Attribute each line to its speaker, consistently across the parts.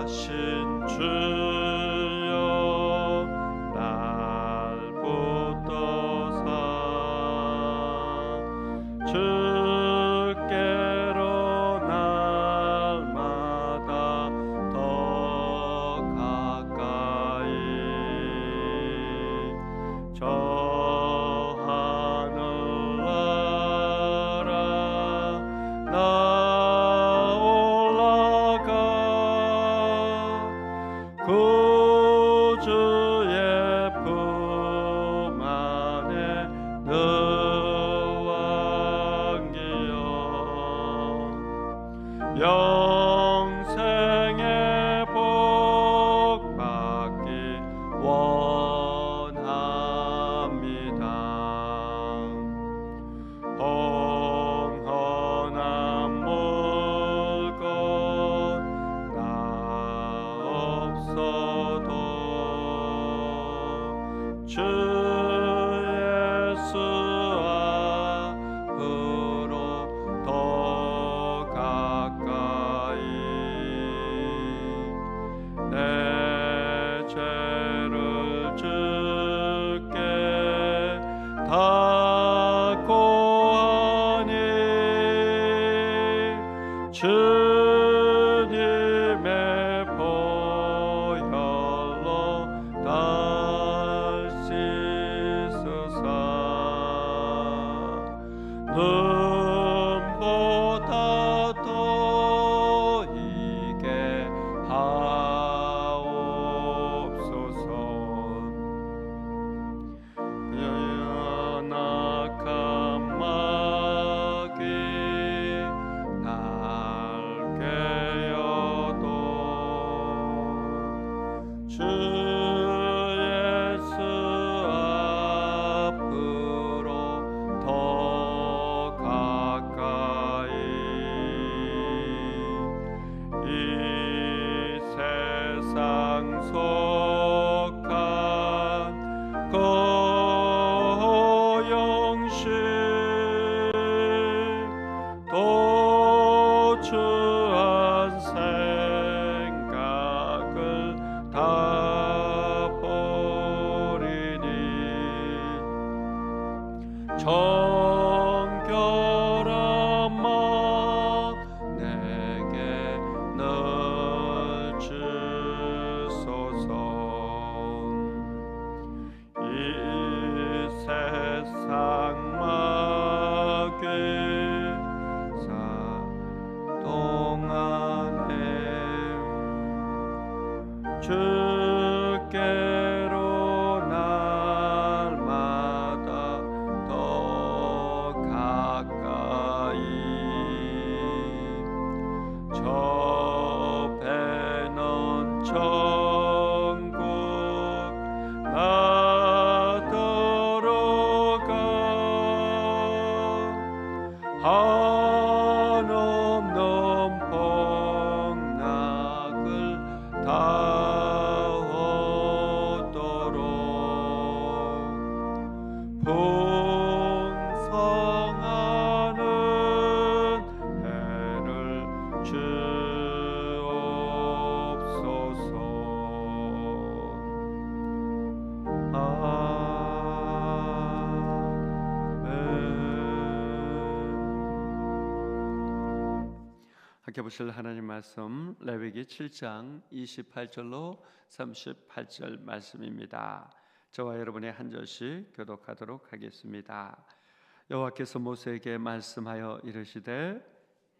Speaker 1: 하신 주
Speaker 2: 함께 보실 하나님 말씀 레위기 7장 28절로 38절 말씀입니다. 저와 여러분이 한 절씩 교독하도록 하겠습니다. 여호와께서 모세에게 말씀하여 이르시되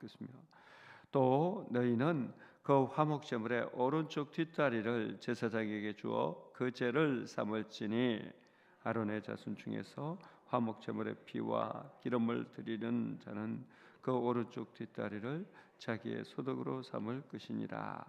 Speaker 2: 것이며 또 너희는 그 화목 제물의 오른쪽 뒷다리를 제사장에게 주어 그 죄를 삼을지니 아론의 자손 중에서 화목 제물의 피와 기름을 드리는 자는 그 오른쪽 뒷다리를 자기의 소득으로 삼을 것이니라.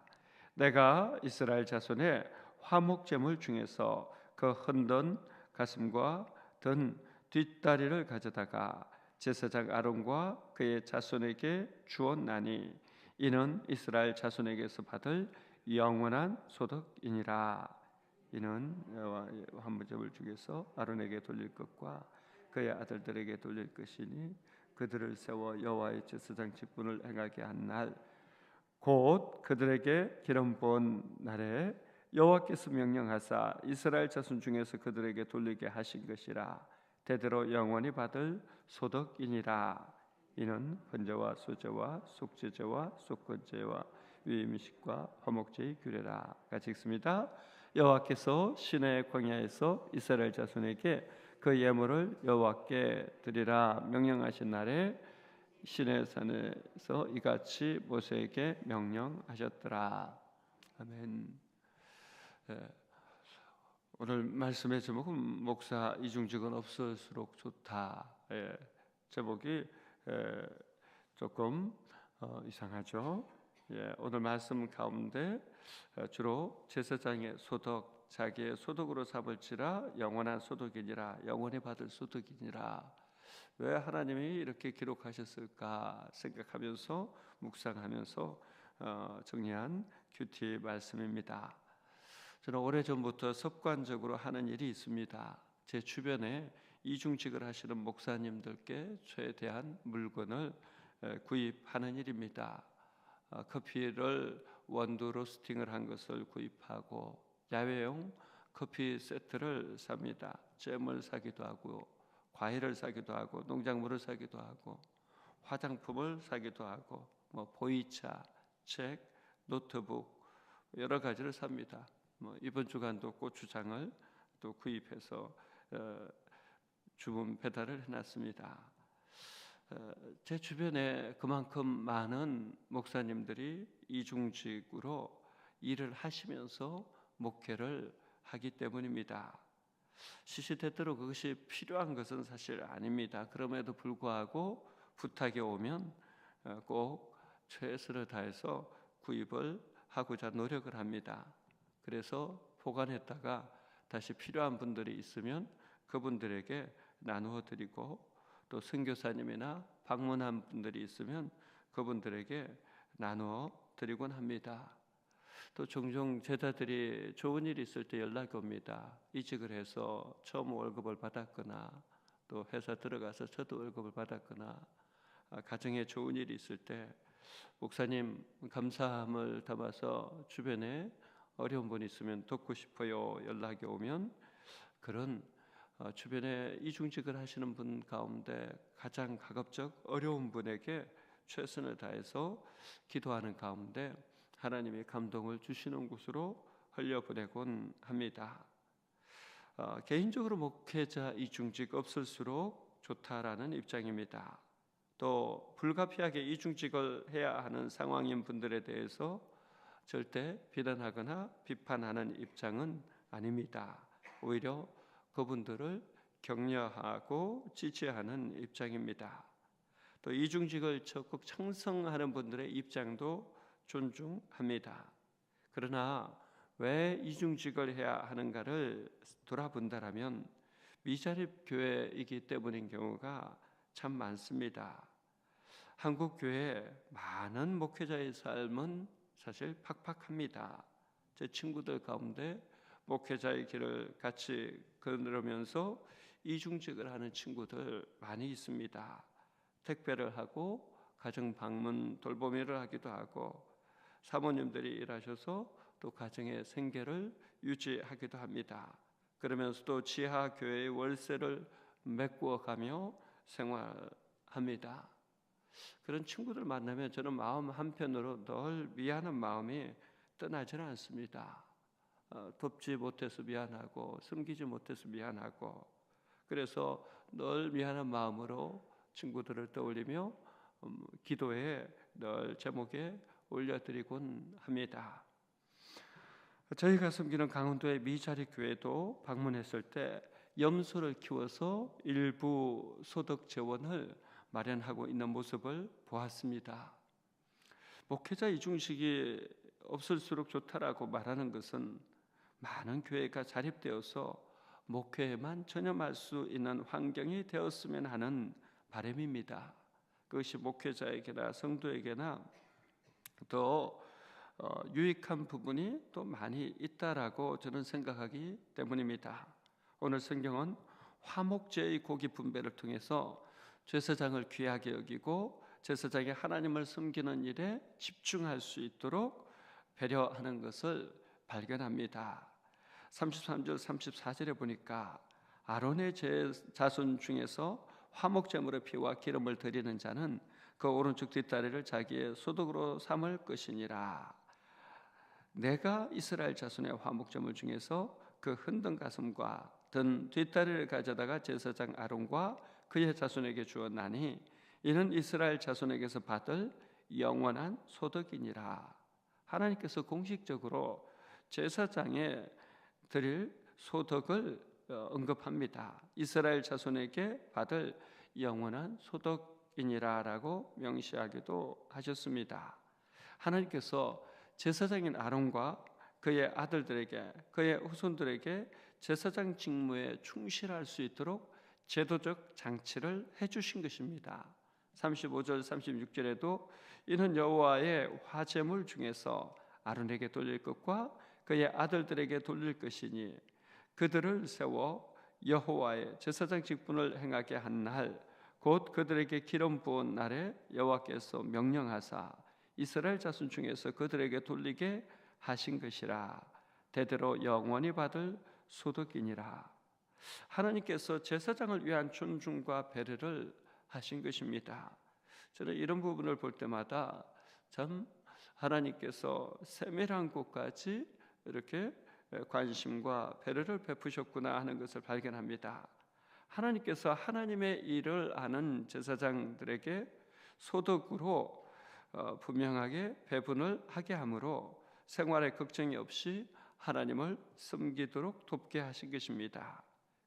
Speaker 2: 내가 이스라엘 자손의 화목 제물 중에서 그 흔든 가슴과 든 뒷다리를 가져다가 제사장 아론과 그의 자손에게 주었나니 이는 이스라엘 자손에게서 받을 영원한 소득이니라. 이는 화목제물 중에서 아론에게 돌릴 것과 그의 아들들에게 돌릴 것이니 그들을 세워 여호와의 제사장 직분을 행하게 한 날 곧 그들에게 기름 부은 날에 여호와께서 명령하사 이스라엘 자손 중에서 그들에게 돌리게 하신 것이라 대대로 영원히 받을 소득이니라 이는 번제와 소제와 속제제와 속건제와 위임식과 화목제의 규례라 같이 읽습니다 여호와께서 시내 광야에서 이스라엘 자손에게 그 예물을 여호와께 드리라 명령하신 날에 시내 산에서 이같이 모세에게 명령하셨더라. 아멘. 예, 오늘 말씀의 제목은 목사 이중직은 없을수록 좋다. 예, 제목이 예, 조금 어, 이상하죠. 예, 오늘 말씀 가운데 어, 주로 제사장의 소득, 자기의 소득으로 삼을지라 영원한 소득이니라 영원히 받을 소득이니라 왜 하나님이 이렇게 기록하셨을까 생각하면서 묵상하면서 어, 정리한 큐티 말씀입니다. 저는 오래 전부터 습관적으로 하는 일이 있습니다. 제 주변에 이중직을 하시는 목사님들께 최대한 물건을 에, 구입하는 일입니다. 어, 커피를 원두 로스팅을 한 것을 구입하고 야외용 커피 세트를 삽니다. 잼을 사기도 하고 과일을 사기도 하고 농작물을 사기도 하고 화장품을 사기도 하고 뭐 보이차, 책, 노트북 여러 가지를 삽니다. 뭐 이번 주간도 고추장을 또 구입해서 어, 주문 배달을 해놨습니다. 어, 제 주변에 그만큼 많은 목사님들이 이중직으로 일을 하시면서 목회를 하기 때문입니다. 시시때때로 그것이 필요한 것은 사실 아닙니다. 그럼에도 불구하고 부탁이 오면 어, 꼭 최선을 다해서 구입을 하고자 노력을 합니다. 그래서 보관했다가 다시 필요한 분들이 있으면 그분들에게 나누어 드리고 또 선교사님이나 방문한 분들이 있으면 그분들에게 나누어 드리곤 합니다. 또 종종 제자들이 좋은 일이 있을 때 연락이 옵니다. 이직을 해서 처음 월급을 받았거나 또 회사 들어가서 저도 월급을 받았거나 아, 가정에 좋은 일이 있을 때 목사님 감사함을 담아서 주변에 어려운 분 있으면 돕고 싶어요 연락이 오면 그런 어, 주변에 이중직을 하시는 분 가운데 가장 가급적 어려운 분에게 최선을 다해서 기도하는 가운데 하나님의 감동을 주시는 곳으로 흘려보내곤 합니다. 어, 개인적으로 목회자 이중직 없을수록 좋다라는 입장입니다. 또 불가피하게 이중직을 해야 하는 상황인 분들에 대해서 절대 비난하거나 비판하는 입장은 아닙니다. 오히려 그분들을 격려하고 지지하는 입장입니다. 또 이중직을 적극 창성하는 분들의 입장도 존중합니다. 그러나 왜 이중직을 해야 하는가를 돌아본다라면 미자립 교회이기 때문인 경우가 참 많습니다. 한국 교회 많은 목회자의 삶은 사실 팍팍합니다. 제 친구들 가운데 목회자의 길을 같이 걸으면서 이중직을 하는 친구들 많이 있습니다. 택배를 하고 가정 방문 돌보미를 하기도 하고 사모님들이 일하셔서 또 가정의 생계를 유지하기도 합니다. 그러면서도 지하 교회의 월세를 메꾸어 가며 생활합니다. 그런 친구들 만나면 저는 마음 한편으로 늘 미안한 마음이 떠나지는 않습니다. 어, 돕지 못해서 미안하고 숨기지 못해서 미안하고 그래서 늘 미안한 마음으로 친구들을 떠올리며 음, 기도에 늘 제목에 올려드리곤 합니다. 저희가 섬기는 강원도의 미자리 교회도 방문했을 때 염소를 키워서 일부 소득 재원을 마련하고 있는 모습을 보았습니다. 목회자 이중식이 없을수록 좋다라고 말하는 것은 많은 교회가 자립되어서 목회에만 전념할 수 있는 환경이 되었으면 하는 바람입니다. 그것이 목회자에게나 성도에게나 더 어, 유익한 부분이 또 많이 있다라고 저는 생각하기 때문입니다. 오늘 성경은 화목제의 고기 분배를 통해서 제사장을 귀하게 여기고 제사장이 하나님을 섬기는 일에 집중할 수 있도록 배려하는 것을 발견합니다. 33절 34절에 보니까 아론의 제 자손 중에서 화목 제물의 피와 기름을 드리는 자는 그 오른쪽 뒷다리를 자기의 소득으로 삼을 것이니라. 내가 이스라엘 자손의 화목 제물 중에서 그 흔든 가슴과 든 뒷다리를 가져다가 제사장 아론과 그의 자손에게 주었나니 이는 이스라엘 자손에게서 받을 영원한 소득이니라. 하나님께서 공식적으로 제사장에 드릴 소득을 어, 언급합니다. 이스라엘 자손에게 받을 영원한 소득이니라라고 명시하기도 하셨습니다. 하나님께서 제사장인 아론과 그의 아들들에게 그의 후손들에게 제사장 직무에 충실할 수 있도록 제도적 장치를 해 주신 것입니다. 35절 36절에도 이는 여호와의 화제물 중에서 아론에게 돌릴 것과 그의 아들들에게 돌릴 것이니 그들을 세워 여호와의 제사장 직분을 행하게 한 날 곧 그들에게 기름 부은 날에 여호와께서 명령하사 이스라엘 자손 중에서 그들에게 돌리게 하신 것이라 대대로 영원히 받을 소득이니라 하나님께서 제사장을 위한 존중과 배려를 하신 것입니다. 저는 이런 부분을 볼 때마다 참 하나님께서 세밀한 곳까지 이렇게 관심과 배려를 베푸셨구나 하는 것을 발견합니다. 하나님께서 하나님의 일을 하는 제사장들에게 소득으로 어, 분명하게 배분을 하게 하므로 생활에 걱정이 없이 하나님을 섬기도록 돕게 하신 것입니다.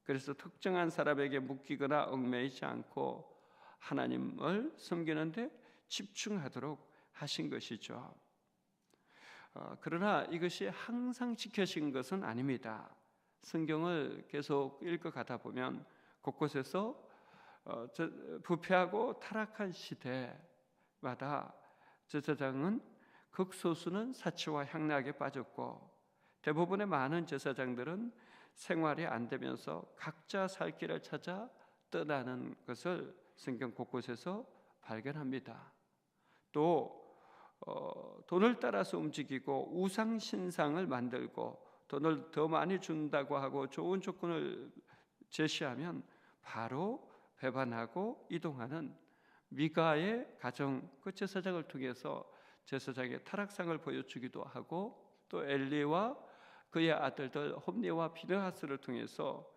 Speaker 2: 그래서 특정한 사람에게 묶이거나 얽매이지 않고 하나님을 섬기는데 집중하도록 하신 것이죠. 어, 그러나 이것이 항상 지켜진 것은 아닙니다. 성경을 계속 읽어 가다 보면 곳곳에서 어, 부패하고 타락한 시대마다 제사장은 극소수는 사치와 향락에 빠졌고 대부분의 많은 제사장들은 생활이 안 되면서 각자 살 길을 찾아 떠나는 것을 성경 곳곳에서 발견합니다. 또 어, 돈을 따라서 움직이고 우상 신상을 만들고 돈을 더 많이 준다고 하고 좋은 조건을 제시하면 바로 배반하고 이동하는 미가의 가정 그 제사장을 통해서 제사장의 타락상을 보여주기도 하고 또 엘리와 그의 아들들 홈리와 비느하스를 통해서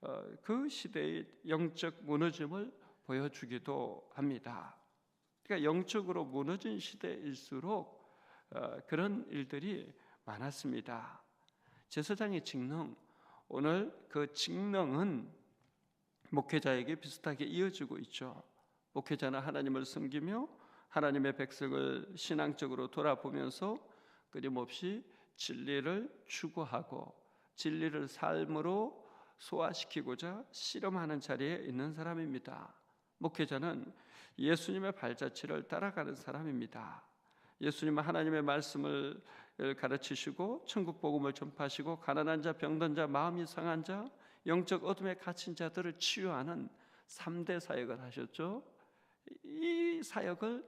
Speaker 2: 어, 그 시대의 영적 무너짐을 보여주기도 합니다. 그러니까 영적으로 무너진 시대일수록 어, 그런 일들이 많았습니다. 제사장의 직능 오늘 그 직능은 목회자에게 비슷하게 이어지고 있죠. 목회자는 하나님을 섬기며 하나님의 백성을 신앙적으로 돌아보면서 끊임없이 진리를 추구하고 진리를 삶으로 소화시키고자 실험하는 자리에 있는 사람입니다. 목회자는 예수님의 발자취를 따라가는 사람입니다. 예수님은 하나님의 말씀을 가르치시고 천국 복음을 전파하시고 가난한 자, 병든 자, 마음이 상한 자, 영적 어둠에 갇힌 자들을 치유하는 3대 사역을 하셨죠. 이 사역을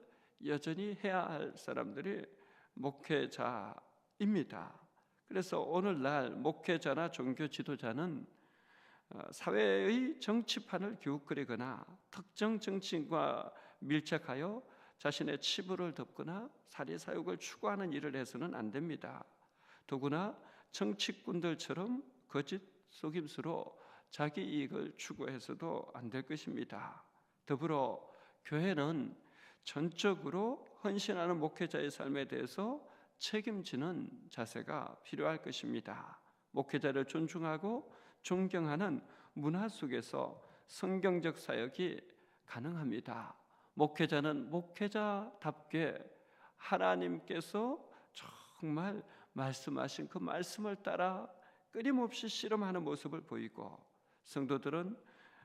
Speaker 2: 여전히 해야 할 사람들이 목회자 입니다. 그래서 오늘날 목회자나 종교 지도자는 어, 사회의 정치판을 기웃거리거나 특정 정치인과 밀착하여 자신의 치부를 덮거나 사리 사욕을 추구하는 일을 해서는 안 됩니다. 더구나 정치꾼들처럼 거짓 속임수로 자기 이익을 추구해서도 안 될 것입니다. 더불어 교회는 전적으로 헌신하는 목회자의 삶에 대해서 책임지는 자세가 필요할 것입니다. 목회자를 존중하고 존경하는 문화 속에서 성경적 사역이 가능합니다. 목회자는 목회자답게 하나님께서 정말 말씀하신 그 말씀을 따라 끊임없이 실험하는 모습을 보이고 성도들은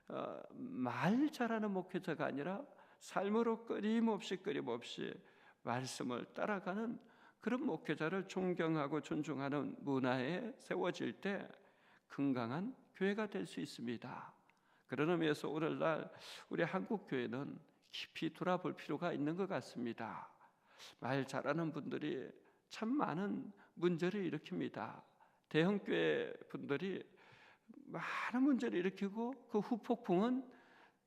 Speaker 2: 어, 말 잘하는 목회자가 아니라 삶으로 끊임없이 끊임없이 말씀을 따라가는 그런 목회자를 존경하고 존중하는 문화에 세워질 때 건강한 교회가 될 수 있습니다. 그런 의미에서 오늘날 우리 한국 교회는 깊이 돌아볼 필요가 있는 것 같습니다. 말 잘하는 분들이 참 많은 문제를 일으킵니다. 대형 교회 분들이 많은 문제를 일으키고 그 후폭풍은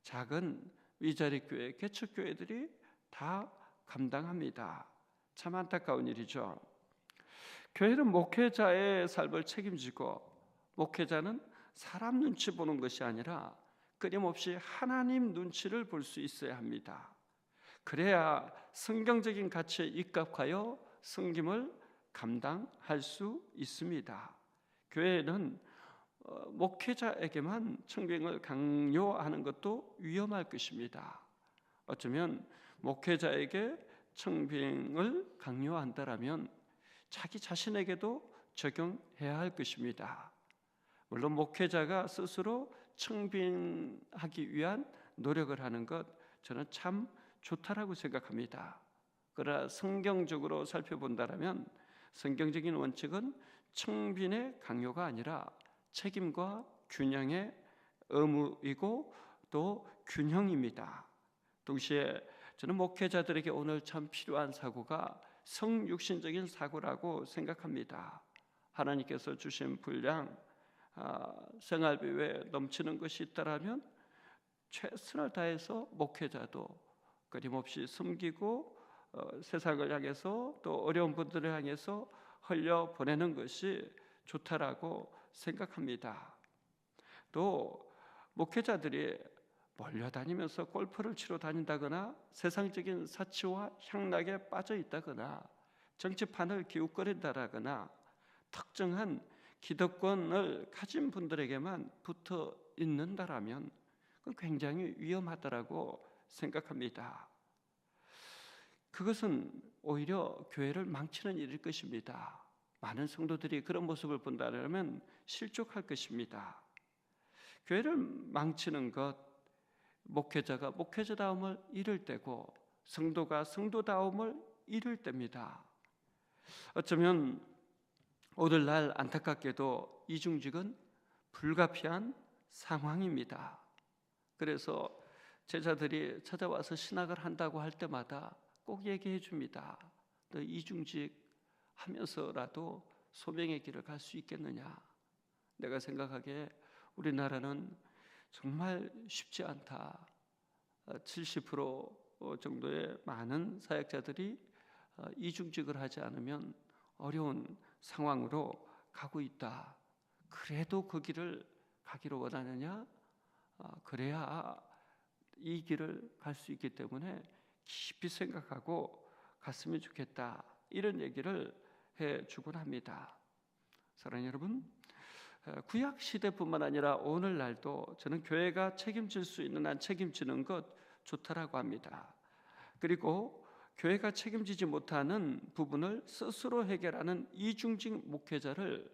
Speaker 2: 작은 위자리 교회, 개척 교회들이 다 감당합니다. 참 안타까운 일이죠. 교회는 목회자의 삶을 책임지고 목회자는 사람 눈치 보는 것이 아니라 끊임없이 하나님 눈치를 볼 수 있어야 합니다. 그래야 성경적인 가치에 입각하여 섬김을 감당할 수 있습니다. 교회는 어, 목회자에게만 청빙을 강요하는 것도 위험할 것입니다. 어쩌면 목회자에게 청빙을 강요한다라면 자기 자신에게도 적용해야 할 것입니다. 물론 목회자가 스스로 청빙하기 위한 노력을 하는 것 저는 참 좋다라고 생각합니다. 그러나 성경적으로 살펴본다면 성경적인 원칙은 청빈의 강요가 아니라 책임과 균형의 의무이고 또 균형입니다. 동시에 저는 목회자들에게 오늘 참 필요한 사고가 성육신적인 사고라고 생각합니다. 하나님께서 주신 분량 아, 생활비 외에 넘치는 것이 있다라면 최선을 다해서 목회자도 끊임없이 숨기고 어, 세상을 향해서 또 어려운 분들을 향해서 흘려 보내는 것이 좋다라고 생각합니다. 또 목회자들이 몰려다니면서 골프를 치러 다닌다거나 세상적인 사치와 향락에 빠져 있다거나 정치판을 기웃거린다거나 특정한 기득권을 가진 분들에게만 붙어 있는다라면 그 굉장히 위험하다라고 생각합니다. 그것은 오히려 교회를 망치는 일일 것입니다. 많은 성도들이 그런 모습을 본다면 실족할 것입니다. 교회를 망치는 것, 목회자가 목회자다움을 잃을 때고 성도가 성도다움을 잃을 때입니다. 어쩌면 오늘날 안타깝게도 이중직은 불가피한 상황입니다. 그래서 제자들이 찾아와서 신학을 한다고 할 때마다 꼭 얘기해 줍니다. 너 이중직 하면서라도 소명의 길을 갈 수 있겠느냐? 내가 생각하기에 우리나라는 정말 쉽지 않다. 70% 정도의 많은 사역자들이 이중직을 하지 않으면 어려운 상황으로 가고 있다. 그래도 그 길을 가기를 원하느냐? 아, 그래야 이 길을 갈 수 있기 때문에 깊이 생각하고 갔으면 좋겠다. 이런 얘기를 해 주곤 합니다. 사랑하는 여러분, 구약 시대뿐만 아니라 오늘날도 저는 교회가 책임질 수 있는 한 책임지는 것 좋다라고 합니다. 그리고 교회가 책임지지 못하는 부분을 스스로 해결하는 이중직 목회자를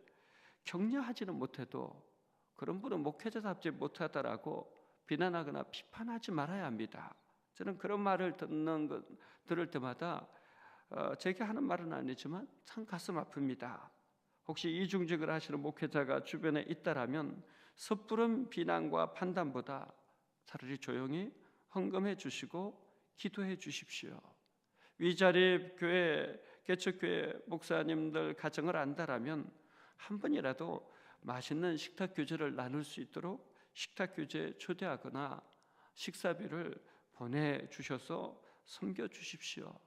Speaker 2: 격려하지는 못해도 그런 분은 목회자답지 못하다라고 비난하거나 비판하지 말아야 합니다. 저는 그런 말을 듣는 것 들을 때마다 어, 제게 하는 말은 아니지만 참 가슴 아픕니다. 혹시 이중직을 하시는 목회자가 주변에 있다라면 섣부른 비난과 판단보다 차라리 조용히 헌금해 주시고 기도해 주십시오. 위자립 교회 개척교회 목사님들 가정을 안다라면 한 번이라도 맛있는 식탁 교제를 나눌 수 있도록 식탁 교제 초대하거나 식사비를 보내 주셔서 섬겨 주십시오.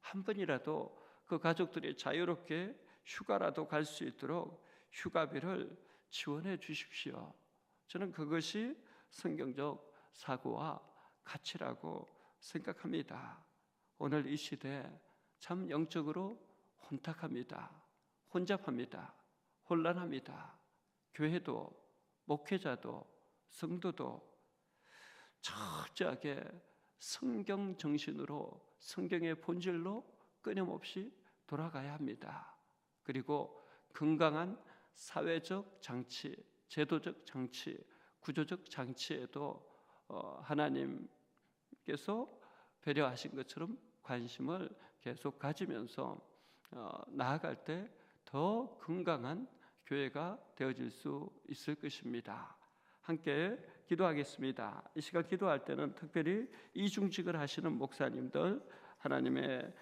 Speaker 2: 한 번이라도 그 가족들이 자유롭게 휴가라도 갈 수 있도록 휴가비를 지원해 주십시오. 저는 그것이 성경적 사고와 가치라고 생각합니다. 오늘 이 시대 참 영적으로 혼탁합니다. 혼잡합니다. 혼란합니다. 교회도 목회자도 성도도 철저하게 성경 정신으로 성경의 본질로 끊임없이 돌아가야 합니다. 그리고 건강한 사회적 장치, 제도적 장치, 구조적 장치에도 어, 하나님께서 배려하신 것처럼 관심을 계속 가지면서 어, 나아갈 때 더 건강한 교회가 되어질 수 있을 것입니다. 함께 기도하겠습니다. 이 시간 기도할 때는 특별히 이중직을 하시는 목사님들 하나님의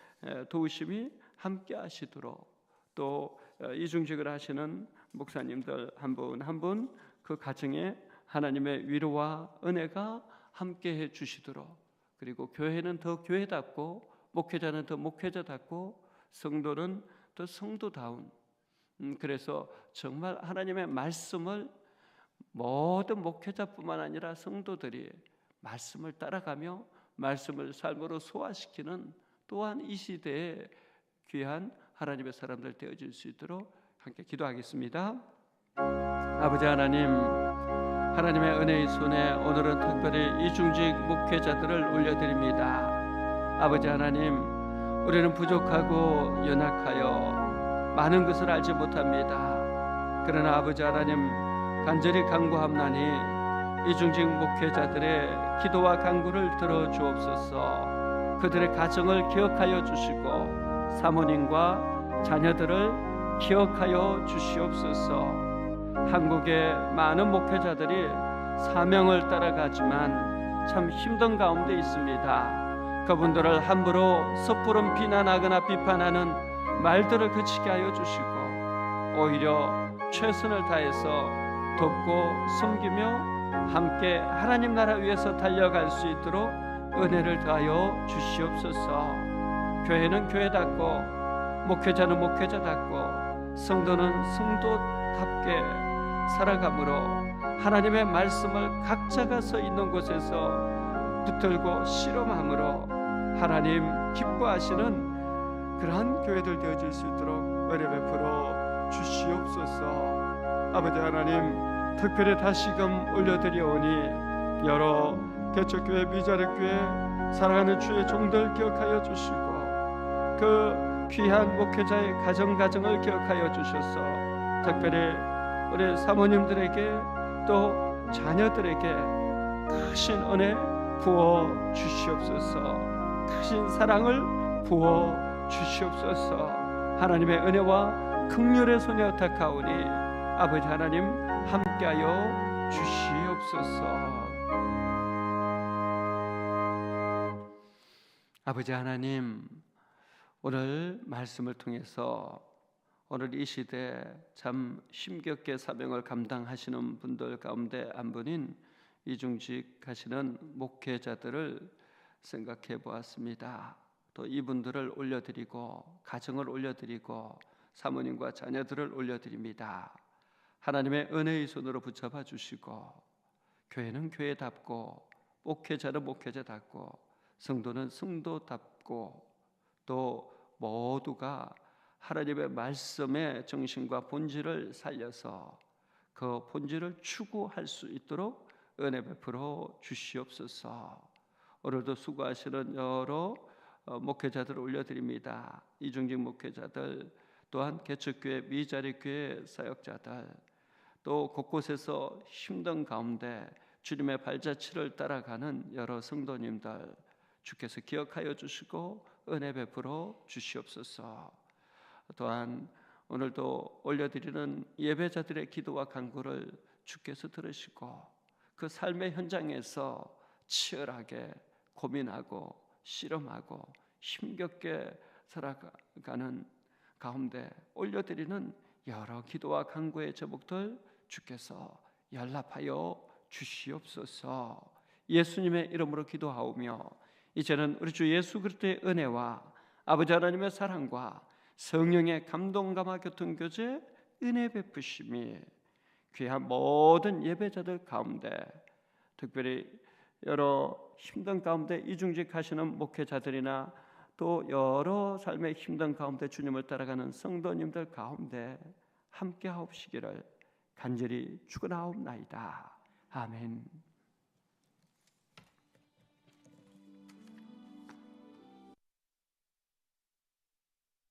Speaker 2: 도우심이 함께 하시도록 또 어, 이중직을 하시는 목사님들 한 분 한 분 그 가정에 하나님의 위로와 은혜가 함께 해 주시도록. 그리고 교회는 더 교회답고 목회자는 더 목회자답고 성도는 더 성도다운. 음, 그래서 정말 하나님의 말씀을 모든 목회자뿐만 아니라 성도들이 말씀을 따라가며 말씀을 삶으로 소화시키는 또한 이 시대에 귀한 하나님의 사람들 되어질 수 있도록 함께 기도하겠습니다. 아버지 하나님, 하나님의 은혜의 손에 오늘은 특별히 이중직 목회자들을 올려드립니다. 아버지 하나님, 우리는 부족하고 연약하여 많은 것을 알지 못합니다. 그러나 아버지 하나님, 간절히 간구함나니 이중직 목회자들의 기도와 간구를 들어 주옵소서. 그들의 가정을 기억하여 주시고 사모님과 자녀들을 기억하여 주시옵소서. 한국의 많은 목회자들이 사명을 따라가지만 참 힘든 가운데 있습니다. 그분들을 함부로 섣부른 비난하거나 비판하는 말들을 그치게 하여 주시고 오히려 최선을 다해서 돕고 섬기며 함께 하나님 나라 위해서 달려갈 수 있도록 은혜를 더하여 주시옵소서. 교회는 교회답고 목회자는 목회자답고 성도는 성도답게 살아감으로 하나님의 말씀을 각자가 서 있는 곳에서 붙들고 실험함으로 하나님 기뻐하시는 그러한 교회들 되어질 수 있도록 은혜 베풀어 주시옵소서. 아버지 하나님 특별히 다시금 올려드리오니 여러 개척교회 미자립교회 사랑하는 주의 종들 기억하여 주시고 그 귀한 목회자의 가정 가정을 기억하여 주셔서 특별히 우리 사모님들에게 또 자녀들에게 크신 은혜 부어 주시옵소서 크신 사랑을 부어 주시옵소서 하나님의 은혜와 극률의 손에 어탁하오니 아버지 하나님 함께하여 주시옵소서. 아버지 하나님 오늘 말씀을 통해서 오늘 이 시대 참 심겹게 사명을 감당하시는 분들 가운데 한 분인 이중직 하시는 목회자들을 생각해 보았습니다. 또 이분들을 올려드리고 가정을 올려드리고 사모님과 자녀들을 올려드립니다. 하나님의 은혜의 손으로 붙잡아 주시고 교회는 교회답고 목회자는 목회자답고 성도는 성도답고 또 모두가 하나님의 말씀의 정신과 본질을 살려서 그 본질을 추구할 수 있도록 은혜 베풀어 주시옵소서. 오늘도 수고하시는 여러 어, 목회자들 올려드립니다. 이중직 목회자들 또한 개척교회 미자리 교회 사역자들 또 곳곳에서 힘든 가운데 주님의 발자취를 따라가는 여러 성도님들 주께서 기억하여 주시고 은혜 베풀어 주시옵소서. 또한 오늘도 올려드리는 예배자들의 기도와 간구를 주께서 들으시고 그 삶의 현장에서 치열하게 고민하고 실험하고 힘겹게 살아가는 가운데 올려드리는 여러 기도와 간구의 제목들 주께서 연락하여 주시옵소서. 예수님의 이름으로 기도하오며 이제는 우리 주 예수 그리스도의 은혜와 아버지 하나님의 사랑과 성령의 감동감화 교통교제 은혜 베푸심이 귀한 모든 예배자들 가운데 특별히 여러 힘든 가운데 이중직 하시는 목회자들이나 또 여러 삶의 힘든 가운데 주님을 따라가는 성도님들 가운데 함께 하옵시기를 간절히 축원하옵나이다. 아멘.